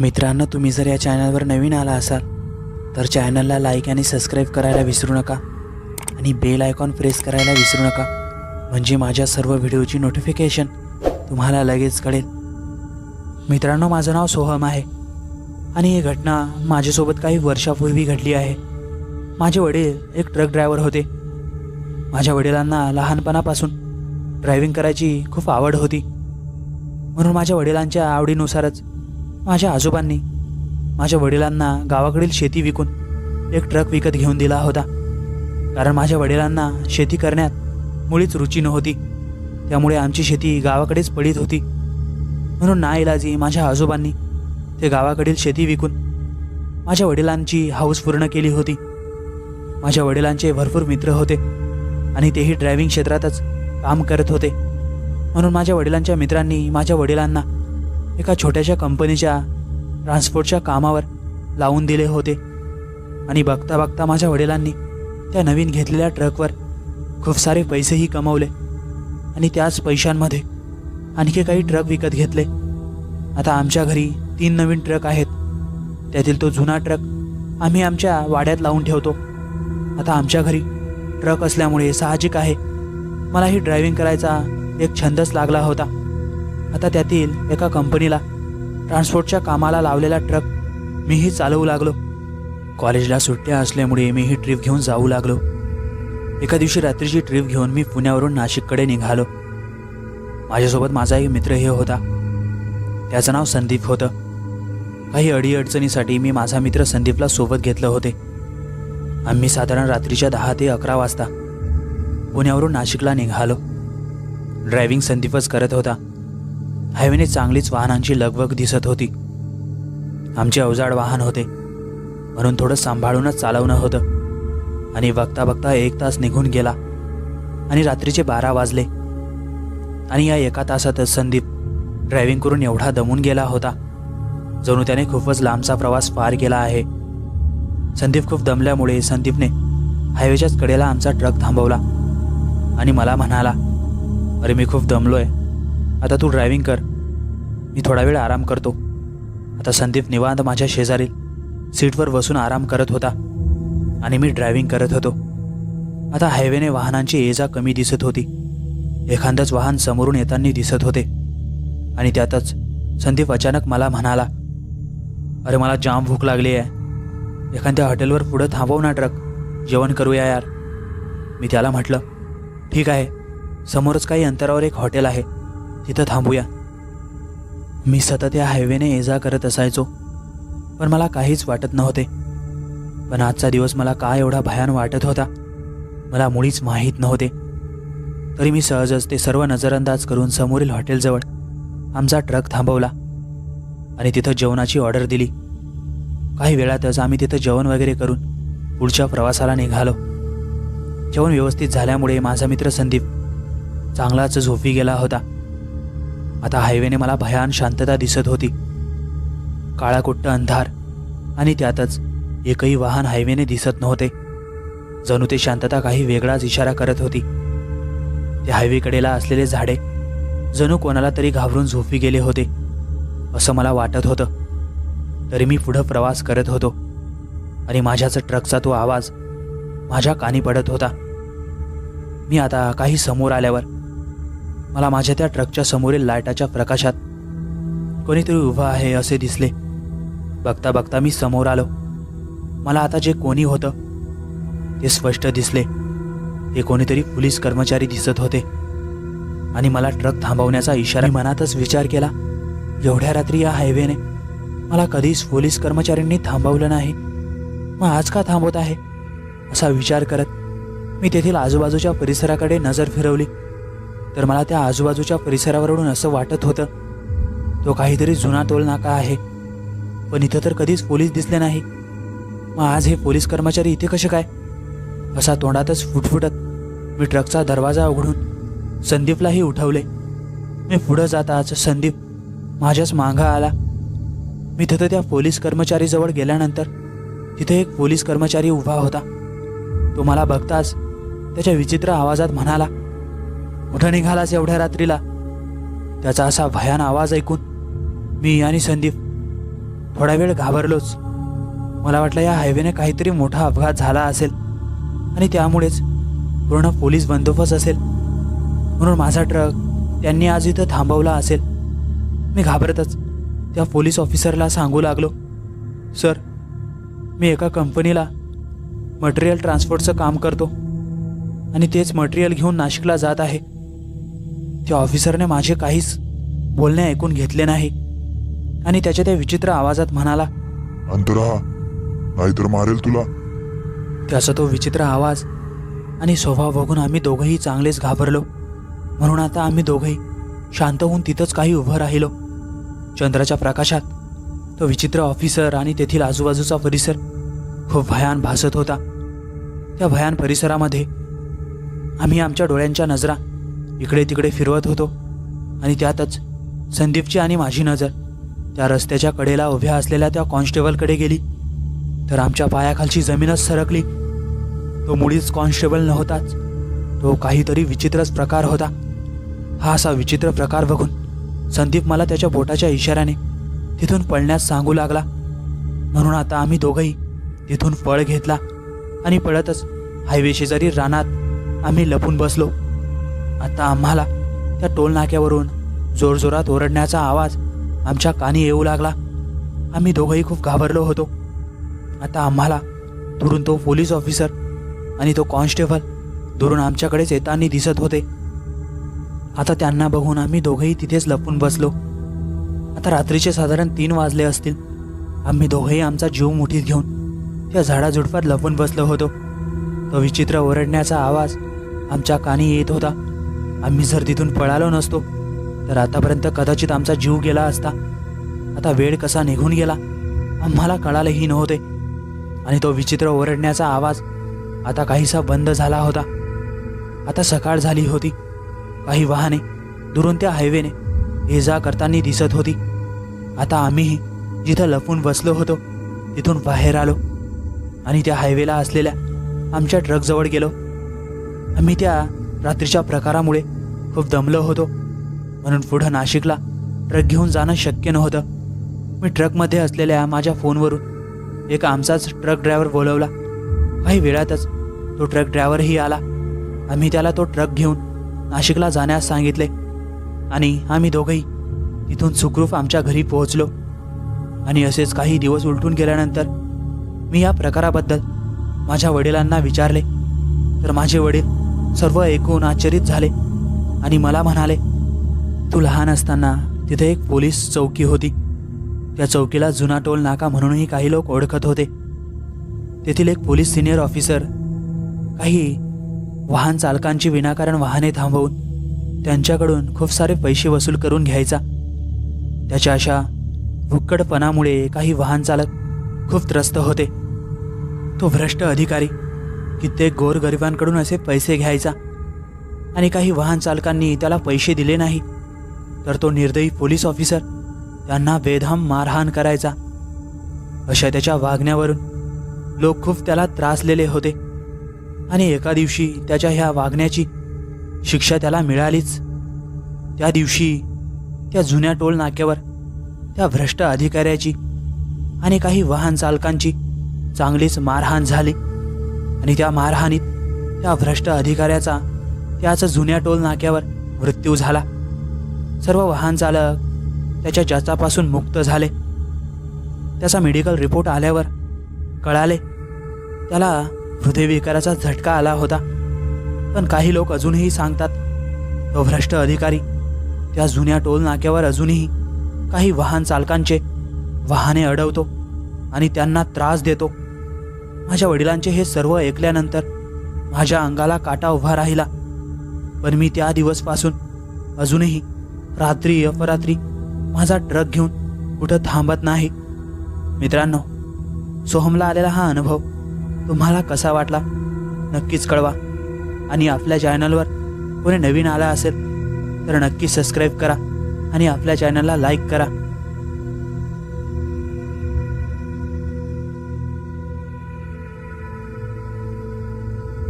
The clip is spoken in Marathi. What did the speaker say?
मित्रांनो तुम्ही जर या चॅनलवर नवीन आला असाल तर चॅनलला लाईक आणि सबस्क्राईब करायला विसरू नका आणि बेल आयकॉन प्रेस करायला विसरू नका. म्हणजे माझ्या सर्व व्हिडिओची नोटिफिकेशन तुम्हाला लगेच कळेल. मित्रांनो माझं नाव सोहम आहे आणि ही घटना माझ्यासोबत काही वर्षापूर्वी घडली आहे. माझे वडील एक ट्रक ड्रायव्हर होते. माझ्या वडिलांना लहानपणापासून ड्रायव्हिंग करायची खूप आवड होती. म्हणून माझ्या वडिलांच्या आवडीनुसारच माझ्या आजोबांनी माझ्या वडिलांना गावाकडील शेती विकून एक ट्रक विकत घेऊन दिला होता. कारण माझ्या वडिलांना शेती करण्यात मुळीच रुची नव्हती. त्यामुळे आमची शेती गावाकडेच पडीत होती. म्हणून नाईलाजी माझ्या आजोबांनी ते गावाकडील शेती विकून माझ्या वडिलांची हौस पूर्ण केली होती. माझ्या वडिलांचे भरपूर मित्र होते आणि तेही ड्रायव्हिंग क्षेत्रातच काम करत होते. म्हणून माझ्या वडिलांच्या मित्रांनी माझ्या वडिलांना एका छोट्याशा कंपनीच्या ट्रान्सपोर्टच्या कामावर लावून दिले होते. आणि बघता बघता माझ्या वडिलांनी त्या नवीन घेतलेल्या ट्रकवर खूप सारे पैसेही कमवले. आणि त्याच पैशांमध्ये आणखी काही ट्रक विकत घेतले. आता आमच्या घरी तीन नवीन ट्रक आहेत. त्यातील तो जुना ट्रक आम्ही आमच्या वाड्यात लावून ठेवतो. आता आमच्या घरी ट्रक असल्यामुळे साहजिक आहे. मलाही ड्रायव्हिंग करायचा एक छंदच लागला होता. आता त्यातील एका कंपनीला ट्रान्सपोर्टच्या कामाला लावलेला ट्रक मीही चालवू लागलो. कॉलेजला सुट्ट्या असल्यामुळे मी ही ट्रिप घेऊन जाऊ लागलो. एका दिवशी रात्रीची ट्रिप घेऊन मी पुण्यावरून नाशिककडे निघालो. माझ्यासोबत माझाही मित्रही होता. त्याचं नाव संदीप होतं. काही अडीअडचणीसाठी मी माझा मित्र संदीपला सोबत घेतलं होते. आम्ही साधारण रात्रीच्या दहा ते अकरा वाजता पुण्यावरून नाशिकला निघालो. ड्रायव्हिंग संदीपच करत होता. हायवेने चांगलीच वाहनांची लगबग दिसत होती. आमचे अवजाड वाहन होते. म्हणून थोडं सांभाळूनच चालवणं होतं. आणि बघता बघता एक तास निघून गेला. आणि रात्रीचे बारा वाजले. आणि या एका तासातच संदीप ड्रायव्हिंग करून एवढा दमून गेला होता जणू त्याने खूपच लांबचा प्रवास पार केला आहे. संदीप खूप दमल्यामुळे संदीपने हायवेच्याच कडेला आमचा ट्रक थांबवला. आणि मला म्हणाला अरे मी खूप दमलोय. आता तू ड्रायव्हिंग कर. मी थोडा वेळ आराम करतो. आता संदीप निवांत माझ्या शेजारील सीटवर बसून आराम करत होता आणि मी ड्रायव्हिंग करत होतो. आता हायवेने वाहनांची ये जा कमी दिसत होती. एखादंच वाहन समोरून येताना दिसत होते. आणि त्यातच संदीप अचानक मला म्हणाला अरे मला जाम भूक लागली आहे. एखाद्या हॉटेलवर पुढं थांबव ना ट्रक. जेवण करूया यार. मी त्याला म्हटलं ठीक आहे. समोरच काही अंतरावर एक हॉटेल आहे. तिथं थांबूया. मी सतत या हायवेने ये जा करत असायचो पण मला काहीच वाटत नव्हते. पण आजचा दिवस मला का एवढा भयान वाटत होता मला मुळीच माहीत नव्हते. तरी मी सहजच ते सर्व नजरअंदाज करून समोरील हॉटेलजवळ आमचा ट्रक थांबवला आणि तिथं जेवणाची ऑर्डर दिली. काही वेळातच आम्ही तिथं जेवण वगैरे करून पुढच्या प्रवासाला निघालो. जेवण व्यवस्थित झाल्यामुळे माझा मित्र संदीप चांगलाच झोपी गेला होता. आता हायवेने मला भयान शांतता दिसत होती. काळाकुट्ट अंधार आणि त्यातच एकही वाहन हायवेने दिसत नव्हते. जणू ते शांतता काही वेगळाच इशारा करत होती. ते हायवेकडेला असलेले झाडे जणू कोणाला तरी घाबरून झोपी गेले होते असं मला वाटत होतं. तरी मी पुढं प्रवास करत होतो. आणि माझ्याच ट्रकचा तो आवाज माझ्या कानी पडत होता. मी आता काही समोर आल्यावर मला माझ्या त्या ट्रकच्या समोरील लाईटाच्या प्रकाशात कोणीतरी उभं आहे असे दिसले. बघता बघता मी समोर आलो. मला आता जे कोणी होतं ते स्पष्ट दिसले. ते कोणीतरी पोलीस कर्मचारी दिसत होते. आणि मला ट्रक थांबवण्याचा इशारा मनातच विचार केला एवढ्या रात्री या हायवेने मला कधीच पोलीस कर्मचाऱ्यांनी थांबवलं नाही. मग आज का थांबवत आहे? असा विचार करत मी तेथील आजूबाजूच्या परिसराकडे नजर फिरवली. तर मला त्या आजूबाजूच्या परिसरावरून असं वाटत होतं तो काहीतरी जुना टोल नाका आहे. पण इथं तर कधीच पोलीस दिसले नाही. मग आज हे पोलीस कर्मचारी इथे कसे काय? असा तोंडातच फुटफुटत मी ट्रकचा दरवाजा उघडून संदीपलाही उठवले. मी पुढं जाताच संदीप माझ्याच मांगा आला. मी तिथं त्या पोलीस कर्मचारीजवळ गेल्यानंतर तिथे एक पोलीस कर्मचारी उभा होता. तो मला बघताच त्याच्या विचित्र आवाजात म्हणाला कुठं निघालास एवढ्या रात्रीला. त्याचा असा भयान आवाज ऐकून मी आणि संदीप थोडा वेळ घाबरलोच. मला वाटलं या हायवेने काहीतरी मोठा अपघात झाला असेल आणि त्यामुळेच पूर्ण पोलीस बंदोबस्त असेल. म्हणून माझा ट्रक त्यांनी आज इथं थांबवला असेल. मी घाबरतच त्या पोलीस ऑफिसरला सांगू लागलो सर मी एका कंपनीला मटेरियल ट्रान्सपोर्टचं काम करतो आणि तेच मटेरियल घेऊन नाशिकला जात आहे. त्या ऑफिसरने माझे काहीच बोलणे ऐकून घेतले नाही. आणि त्याच्या त्या विचित्र आवाजात म्हणाला अंत राहा नाहीतर मारेल तुला. त्याचा तो विचित्र आवाज आणि स्वभाव बघून आम्ही दोघंही चांगलेच घाबरलो. म्हणून आता आम्ही दोघंही शांत होऊन तिथंच काही उभं राहिलो. चंद्राच्या प्रकाशात तो विचित्र ऑफिसर आणि तेथील आजूबाजूचा परिसर खूप भयान भासत होता. त्या भयान परिसरामध्ये आम्ही आमच्या डोळ्यांच्या नजरा इकडे तिकडे फिरवत होतो. आणि त्यातच संदीपची आणि माझी नजर त्या रस्त्याच्या कडेला उभ्या असलेल्या त्या कॉन्स्टेबलकडे गेली. तर आमच्या पायाखालची जमीनच सरकली. तो मुळीच कॉन्स्टेबल नव्हताच. तो काहीतरी विचित्रच प्रकार होता. हा असा विचित्र प्रकार बघून संदीप मला त्याच्या बोटाच्या इशाऱ्याने तिथून पळण्यास सांगू लागला. म्हणून आता आम्ही दोघंही तिथून पळ घेतला आणि पळतच हायवे शेजारी रानात आम्ही लपून बसलो आता आम्हाला त्या टोलनाक्यावरून जोरजोरात ओरडण्याचा आवाज आमच्या कानी येऊ लागला. आम्ही दोघंही खूप घाबरलो होतो. आता आम्हाला दुरून तो पोलीस ऑफिसर आणि तो कॉन्स्टेबल दुरून आमच्याकडेच येताना दिसत होते. आता त्यांना बघून आम्ही दोघंही तिथेच लपून बसलो. आता रात्रीचे साधारण तीन वाजले असतील. आम्ही दोघंही आमचा जीव मुठीत घेऊन त्या झाडाझुडपात लपून बसलो होतो. तो विचित्र ओरडण्याचा आवाज आमच्या कानी येत होता. आम्ही जर तिथून पळालो नसतो तर आतापर्यंत कदाचित आमचा जीव गेला असता. आता वेळ कसा निघून गेला आम्हाला कळालेही नव्हते. आणि तो विचित्र ओरडण्याचा आवाज आता काहीसा बंद झाला होता. आता सकाळ झाली होती. काही वाहने दुरून त्या हायवेने ये जा करताना दिसत होती. आता आम्हीही जिथं लपून बसलो होतो तिथून बाहेर आलो. आणि त्या हायवेला असलेल्या आमच्या ट्रकजवळ गेलो. आम्ही त्या रात्रीच्या प्रकारामुळे खूप दमलो होतो. म्हणून पुढं नाशिकला ट्रक घेऊन जाणं शक्य नव्हतं. मी ट्रकमध्ये असलेल्या माझ्या फोनवरून एक आमचाच ट्रक ड्रायव्हर बोलवला. काही वेळातच तो ट्रक ड्रायव्हरही आला. आम्ही त्याला तो ट्रक घेऊन नाशिकला जाण्यास सांगितले. आणि आम्ही दोघंही तिथून सुखरूप आमच्या घरी पोहोचलो. आणि असेच काही दिवस उलटून गेल्यानंतर मी या प्रकाराबद्दल माझ्या वडिलांना विचारले. तर माझे वडील सर्व ऐकून आश्चर्यित झाले. आणि मला म्हणाले तू लहान असताना तिथे एक पोलीस चौकी होती. त्या चौकीला जुना टोल नाका म्हणूनही काही लोक ओळखत होते. तेथील एक पोलीस सिनियर ऑफिसर काही वाहन चालकांची विनाकारण वाहने थांबवून त्यांच्याकडून खूप सारे पैसे वसूल करून घ्यायचा. त्याच्या अशा भुक्कडपणामुळे काही वाहन चालक खूप त्रस्त होते. तो भ्रष्ट अधिकारी कित्येक गोरगरिबांकडून असे पैसे घ्यायचा. आणि काही वाहन चालकांनी त्याला पैसे दिले नाही. तर तो निर्दयी पोलीस ऑफिसर त्यांना बेधाम मारहाण करायचा. अशा त्याच्या वागण्यावरून लोक खूप त्याला त्रासलेले होते. आणि एका दिवशी त्याच्या ह्या वागण्याची शिक्षा त्याला मिळालीच. त्या दिवशी त्या जुन्या टोल नाक्यावर त्या भ्रष्ट अधिकाऱ्याची आणि काही वाहन चालकांची चांगलीच मारहाण झाली. आणि त्या मारहाणीत त्या भ्रष्ट अधिकाऱ्याचा त्याच जुन्या टोल नाक्यावर मृत्यू झाला. सर्व वाहन चालक त्याच्या जाचापासून मुक्त झाले. त्याचा मेडिकल रिपोर्ट आल्यावर कळाले त्याला हृदयविकाराचा झटका आला होता. पण काही लोक अजूनही सांगतात तो भ्रष्ट अधिकारी त्या जुन्या टोल नाक्यावर अजूनही काही वाहन चालकांचे वाहने अडवतो आणि त्यांना त्रास देतो. माझ्या वडिलांचे हे सर्व ऐकल्यानंतर माझ्या अंगाला काटा उभा राहिला. पण मी त्या दिवसपासून अजूनही रात्री अपरात्री माझा ट्रक घेऊन कुठं थांबत नाही. मित्रांनो सोहमला आलेला हा अनुभव तुम्हाला कसा वाटला? नक्कीच कळवा. आणि आपल्या चॅनलवर कोणी नवीन आला असेल तर नक्की सबस्क्राईब करा आणि आपल्या चॅनलला लाईक करा.